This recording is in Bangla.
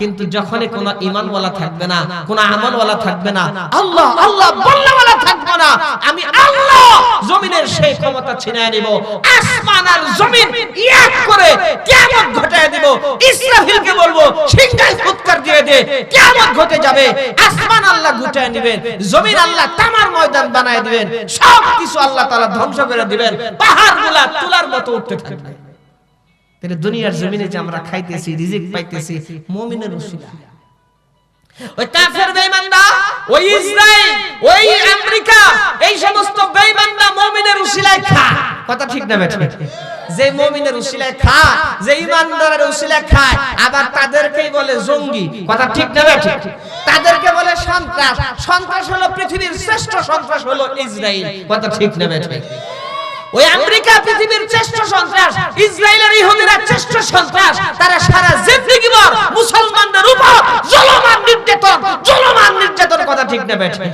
কিন্তু যখনই কোনো ইমানওয়ালা থাকবে না কোনো আমলওয়ালা থাকবে না আল্লাহ আল্লাহ বললেওয়ালা থাকবে না আমি আল্লাহ জমিনের সেই ক্ষমতা ছিনিয়ে নিব আসমান আর জমিন এক করে কিয়ামত ঘটায় দিব ইসরাফিলকে বলব সিংহায় ফুৎকার দিয়ে দে কিয়ামত ঘটে যাবে আসমান আল্লাহ ঘটায় নেবেন জমিন আল্লাহ তামার ময়দান বানায় দিবেন সব কিছু আল্লাহ তাআলা ধ্বংস করে দিবেন পাহাড়গুলা তুলার মতো উঠতে থাকবে। তাহলে দুনিয়ার জমিনে যে আমরা খাইতেছি রিজিক পাইতেছি মুমিনের উসিলা ওই কাফের বেঈমানরা ওই ইসরায়েল ওই আমেরিকা এই সমস্ত বেঈমানরা মুমিনের উসিলায় খা। কথা ঠিক না বেঠিক যে মুমিনের উসিলায় খা যে ইমানদারের উসিলায় খায় আবার তাদেরকেই বলে জঙ্গি। কথা ঠিক না বেঠিক তাদেরকে বলে সন্ত্রাস। সন্ত্রাস হলো পৃথিবীর শ্রেষ্ঠ সন্ত্রাস হলো ইসরায়েল কথা ঠিক না বেঠিক ওই আমেরিকা পৃথিবীর শ্রেষ্ঠ সন্ত্রাস, ইসরায়েলের ইহুদিরা শ্রেষ্ঠ সন্ত্রাস, তারা সারা জিন্দগি ভর মুসলমানদের উপর জলমান নির্যাতন জলমান নির্যাতন কথা ঠিক না বেঠে